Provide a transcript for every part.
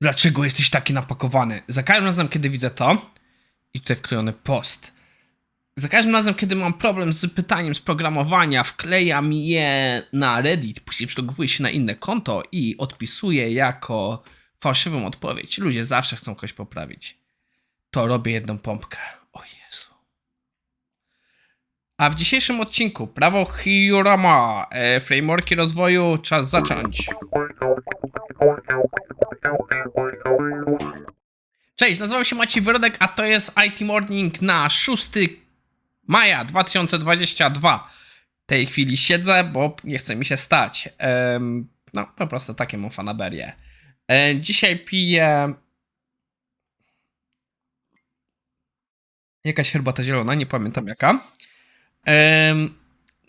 Dlaczego jesteś taki napakowany? Za każdym razem, kiedy widzę to, i tutaj wklejony post, za każdym razem, kiedy mam problem z pytaniem z programowania, wklejam je na Reddit, później przylogowuję się na inne konto i odpisuję jako fałszywą odpowiedź. Ludzie zawsze chcą kogoś poprawić. To robię jedną pompkę. O Jezu. A w dzisiejszym odcinku prawo Hiurama, e, frameworki rozwoju, czas zacząć. Cześć, nazywam się Maciej Wyrodek, a to jest IT Morning na 6 maja 2022. W tej chwili siedzę, bo nie chce mi się stać. No, po prostu takie mam fanaberie. E, dzisiaj piję... Jakaś herbata zielona, nie pamiętam jaka.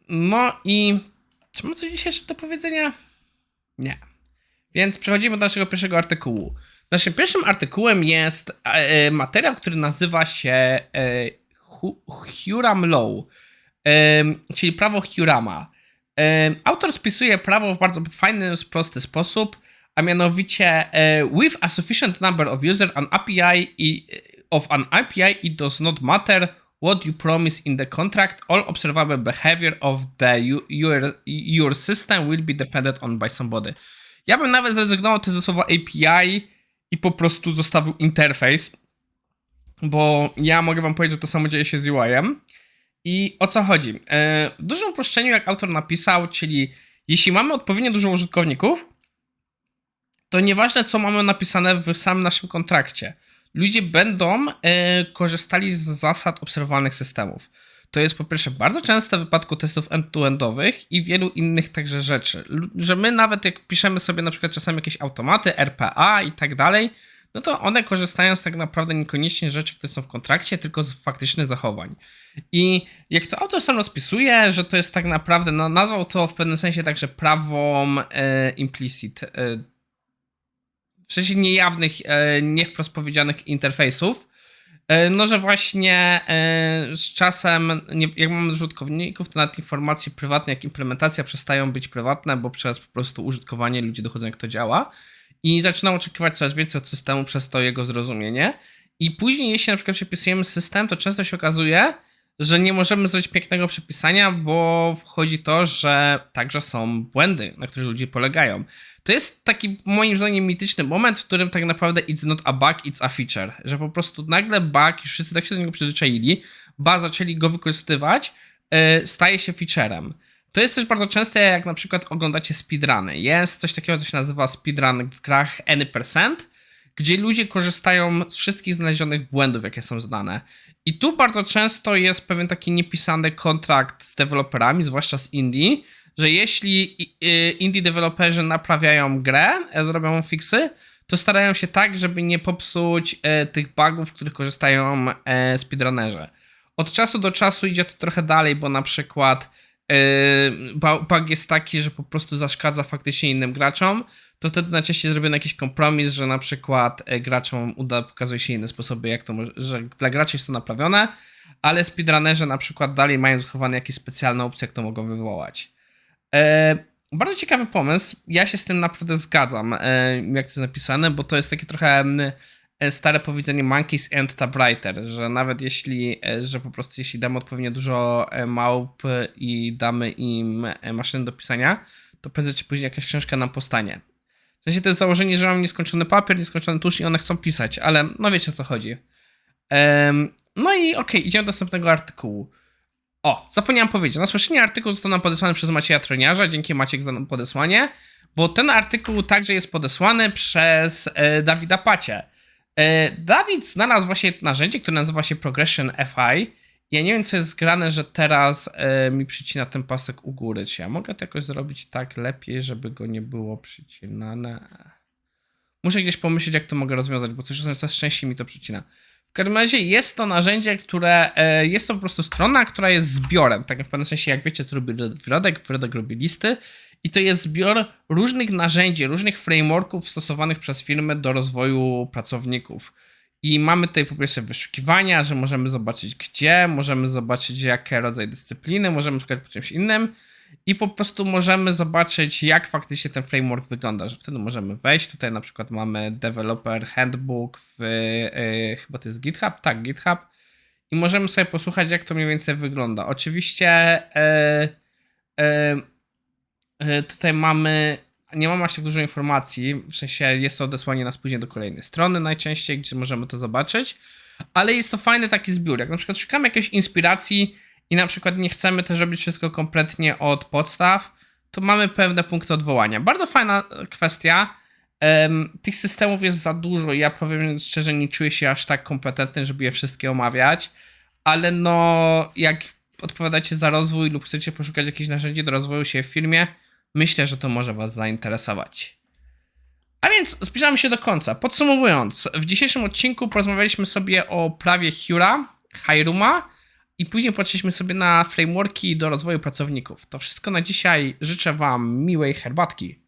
No i... Czy mam coś dzisiaj jeszcze do powiedzenia? Nie. Więc przechodzimy do naszego pierwszego artykułu. Naszym pierwszym artykułem jest e, e, materiał, który nazywa się e, Hu- Huram Law, em, czyli prawo Hurama. Em, Autor spisuje prawo w bardzo fajny, prosty sposób, a mianowicie e, with a sufficient number of users an API i, of an API it does not matter what you promise in the contract all observable behavior of the your, your system will be depended on by somebody. Ja bym nawet zrezygnował też ze słowa API i po prostu zostawił interfejs, bo ja mogę wam powiedzieć, że to samo dzieje się z UI-em. I o co chodzi? E, W dużym uproszczeniu, jak autor napisał, czyli jeśli mamy odpowiednio dużo użytkowników, to nieważne, co mamy napisane w samym naszym kontrakcie. Ludzie będą e, korzystali z zasad obserwowanych systemów. To jest po pierwsze bardzo częste w wypadku testów end-to-endowych i wielu innych także rzeczy. Że my nawet jak piszemy sobie na przykład czasami jakieś automaty, RPA i tak dalej, no to one korzystają z tak naprawdę niekoniecznie rzeczy, które są w kontrakcie, tylko z faktycznych zachowań. I jak to autor sam rozpisuje, że to jest tak naprawdę, no, nazwał to w pewnym sensie także prawom e, implicit, e, w sensie niejawnych, e, nie wprost powiedzianych interfejsów, no że właśnie e, z czasem, jak mamy użytkowników, to nawet informacje prywatne, jak implementacja przestają być prywatne, bo przez po prostu użytkowanie ludzie dochodzą, jak to działa i zaczynam oczekiwać coraz więcej od systemu przez to jego zrozumienie. I później, jeśli na przykład przepisujemy system, to często się okazuje, że nie możemy zrobić pięknego przepisania, bo wchodzi to, że także są błędy, na których ludzie polegają. To jest taki moim zdaniem mityczny moment, w którym tak naprawdę it's not a bug, it's a feature. Że po prostu nagle bug, już wszyscy tak się do niego przyzwyczaili, ba zaczęli go wykorzystywać, yy, staje się featurem. To jest też bardzo częste, jak na przykład oglądacie speedruny. Jest coś takiego, co się nazywa speedrun w grach any percent, gdzie ludzie korzystają z wszystkich znalezionych błędów, jakie są znane. I tu bardzo często jest pewien taki niepisany kontrakt z deweloperami, zwłaszcza z indie, że jeśli y, indie deweloperzy naprawiają grę, e, zrobią fixy, to starają się tak, żeby nie popsuć e, tych bugów, których korzystają e, speedrunnerzy. Od czasu do czasu idzie to trochę dalej, bo na przykład bug jest taki, że po prostu zaszkadza faktycznie innym graczom, to wtedy najczęściej zrobiono jakiś kompromis, że na przykład e, graczom uda, pokazuje się inne sposoby, jak to może, że dla graczy jest to naprawione, ale speedrunnerzy na przykład dalej mają zachowane jakieś specjalne opcje, jak to mogą wywołać. E, bardzo ciekawy pomysł. Ja się z tym naprawdę zgadzam, e, jak to jest napisane, bo to jest takie trochę stare powiedzenie monkeys and typewriter, że nawet jeśli, e, że po prostu jeśli damy odpowiednio dużo e, małp i damy im e, maszyny do pisania, to prędzej czy później jakaś książka nam powstanie. W sensie to jest założenie, że mam nieskończony papier, nieskończony tusz i one chcą pisać, ale no wiecie o co chodzi. Em, no i okej, idziemy do następnego artykułu. O, zapomniałem powiedzieć. Na słyszenie artykuł został nam podesłany przez Macieja Troniarza. Dzięki Maciek za podesłanie. Bo ten artykuł także jest podesłany przez e, Dawida Pacie. E, Dawid znalazł właśnie narzędzie, które nazywa się Progression FI. Ja nie wiem, co jest zgrane, że teraz e, mi przycina ten pasek u góry. Czy ja mogę to jakoś zrobić tak lepiej, żeby go nie było przycinane? Muszę gdzieś pomyśleć, jak to mogę rozwiązać, bo coś coraz częściej mi to przycina. W każdym razie jest to narzędzie, które e, jest to po prostu strona, która jest zbiorem. Tak w pewnym sensie, jak wiecie, co robi Wyrodek, Wyrodek robi listy. I to jest zbiór różnych narzędzi, różnych frameworków stosowanych przez firmy do rozwoju pracowników. I mamy tutaj po pierwsze wyszukiwania, że możemy zobaczyć gdzie, możemy zobaczyć jakie rodzaje dyscypliny, możemy szukać po czymś innym. i po prostu możemy zobaczyć, jak faktycznie ten framework wygląda, że wtedy możemy wejść. Tutaj na przykład mamy Developer Handbook w yy, chyba to jest GitHub, tak, GitHub. I możemy sobie posłuchać, jak to mniej więcej wygląda. Oczywiście yy, yy, tutaj mamy, nie mam aż tak dużo informacji, w sensie jest to odesłanie nas później do kolejnej strony najczęściej, gdzie możemy to zobaczyć, ale jest to fajny taki zbiór. Jak na przykład szukamy jakiejś inspiracji i na przykład nie chcemy też robić wszystko kompletnie od podstaw, to mamy pewne punkty odwołania. Bardzo fajna kwestia. Tych systemów jest za dużo i ja powiem szczerze, nie czuję się aż tak kompetentny, żeby je wszystkie omawiać, ale no jak odpowiadacie za rozwój lub chcecie poszukać jakichś narzędzi do rozwoju się w firmie, myślę, że to może Was zainteresować. A więc zbliżamy się do końca. Podsumowując, w dzisiejszym odcinku porozmawialiśmy sobie o prawie Hura, Hyruma i później patrzyliśmy sobie na frameworki do rozwoju pracowników. To wszystko na dzisiaj. Życzę Wam miłej herbatki.